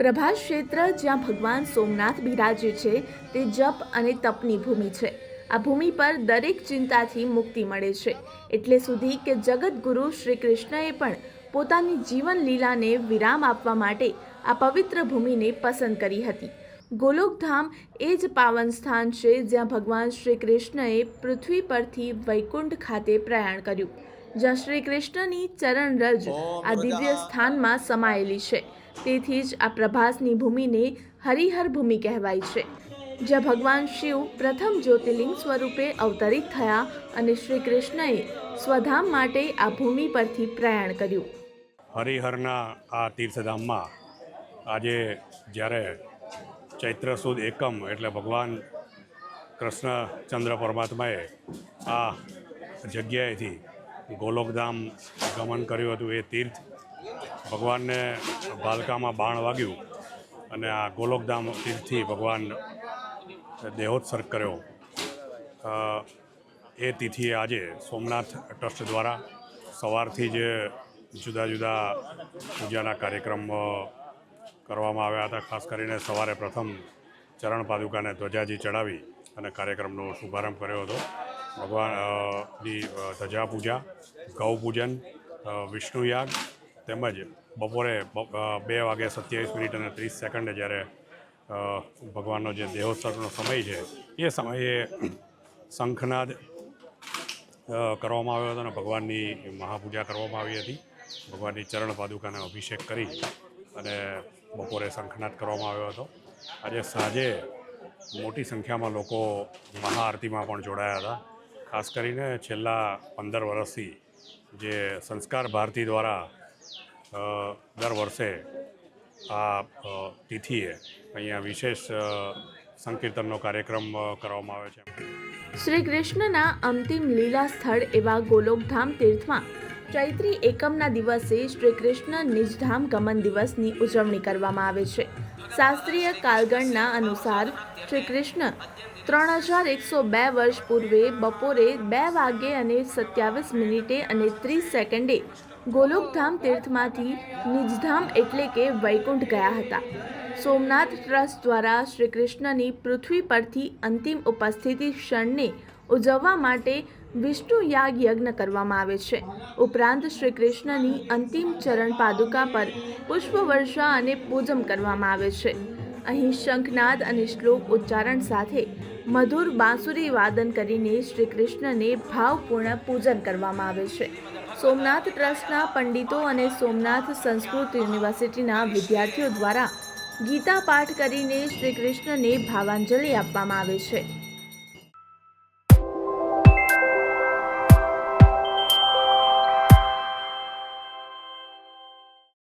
પ્રભાસ ક્ષેત્ર, જ્યાં ભગવાન સોમનાથ બિરાજે છે, તે જપ અને તપની ભૂમિ છે. આ ભૂમિ પર દરેક ચિંતાથી મુક્તિ મળે છે. એટલે સુધી કે જગતગુરુ શ્રી કૃષ્ણએ પણ પોતાની જીવન લીલાને વિરામ આપવા માટે આ પવિત્ર ભૂમિને પસંદ કરી હતી. ગોલોકધામ એ જ પાવન સ્થાન છે જ્યાં ભગવાન શ્રી કૃષ્ણએ પૃથ્વી પરથી વૈકુંઠ ખાતે પ્રયાણ કર્યું. જ્યાં શ્રી કૃષ્ણની ચરણરજ આ દિવ્ય સ્થાનમાં સમાયેલી છે. તેથી જ આ પ્રભાસની ભૂમિને હરિહર ભૂમિ કહેવાય છે. જ્યાં ભગવાન શિવ પ્રથમ જ્યોતિર્લિંગ સ્વરૂપે અવતરિત થયા અને શ્રી કૃષ્ણએ સ્વધામ માટે આ ભૂમિ પરથી પ્રયાણ કર્યું. હરિહરના આ તીર્થધામમાં આજે જ્યારે ચૈત્ર સુદ એકમ એટલે ભગવાન કૃષ્ણચંદ્ર પરમાત્માએ આ જગ્યાએથી ગોલોકધામ ગમન કર્યું હતું એ તીર્થ. ભગવાનને ભાલકામાં બાણ વાગ્યું અને આ ગોલોકધામ તીર્થથી ભગવાન દેહોત્સર્ગ કર્યો. એ તિથિએ આજે સોમનાથ ટ્રસ્ટ દ્વારા સવારથી જ જુદા જુદા પૂજાના કાર્યક્રમ કરવામાં આવ્યા હતા, ખાસ કરીને સવારે પ્રથમ ચરણ પાદુકાને ધ્વજાજી ચડાવી અને કાર્યક્રમનો શુભારંભ કર્યો હતો. ભગવાન અ, ની ધજા પૂજા ગૌ પૂજન વિષ્ણુ યાગ તેમજ બપોરે બે વાગે સત્યાવીસ મિનિટ અને ત્રીસ સેકન્ડે જ્યારે ભગવાનનો જે દેહોત્સવનો સમય છે એ સમયે શંખનાદ કરવામાં આવ્યો હતો અને ભગવાનની મહાપૂજા કરવામાં આવી હતી. ભગવાનની ચરણ પાદુકાને અભિષેક કરી અને બપોરે શંખનાદ કરવામાં આવ્યો હતો. આજે સાંજે મોટી સંખ્યામાં લોકો મહાઆરતીમાં પણ જોડાયા હતા. ખાસ કરીને છેલ્લા પંદર વર્ષથી જે સંસ્કાર ભારતી દ્વારા દર વર્ષે આ તિથિએ અહીંયા વિશેષ સંકીર્તનનો કાર્યક્રમ કરવામાં આવે છે. શ્રી કૃષ્ણના અંતિમ લીલા સ્થળ એવા ગોલોકધામ તીર્થમાં ચૈત્રી એકમના દિવસે શ્રી કૃષ્ણ નિજધામ ગમન દિવસની ઉજવણી કરવામાં આવે છે. શાસ્ત્રીય કાલગણના અનુસાર શ્રી કૃષ્ણ ત્રણ હજાર એકસો બે વર્ષ પૂર્વે બપોરે બે વાગ્યે અને સત્યાવીસ મિનિટે અને ત્રીસ સેકન્ડે ગોલોકધામ તીર્થમાંથી નિજધામ એટલે કે વૈકુંઠ ગયા હતા. સોમનાથ ટ્રસ્ટ દ્વારા શ્રી કૃષ્ણની પૃથ્વી પરથી અંતિમ ઉપસ્થિતિ ક્ષણને ઉજવવા માટે વિષ્ણુ યાગ યજ્ઞ કરવામાં આવે છે. ઉપરાંત શ્રી કૃષ્ણની અંતિમ ચરણ પાદુકા પર પુષ્પવર્ષા અને પૂજન કરવામાં આવે છે. અહીં શંખનાદ અને શ્લોક ઉચ્ચારણ સાથે મધુર બાંસુરી વાદન કરીને શ્રી કૃષ્ણને ભાવપૂર્ણ પૂજન કરવામાં આવે છે. સોમનાથ ટ્રસ્ટના પંડિતો અને સોમનાથ સંસ્કૃત યુનિવર્સિટીના વિદ્યાર્થીઓ દ્વારા ગીતા પાઠ કરીને શ્રી કૃષ્ણને ભાવાંજલિ આપવામાં આવે છે.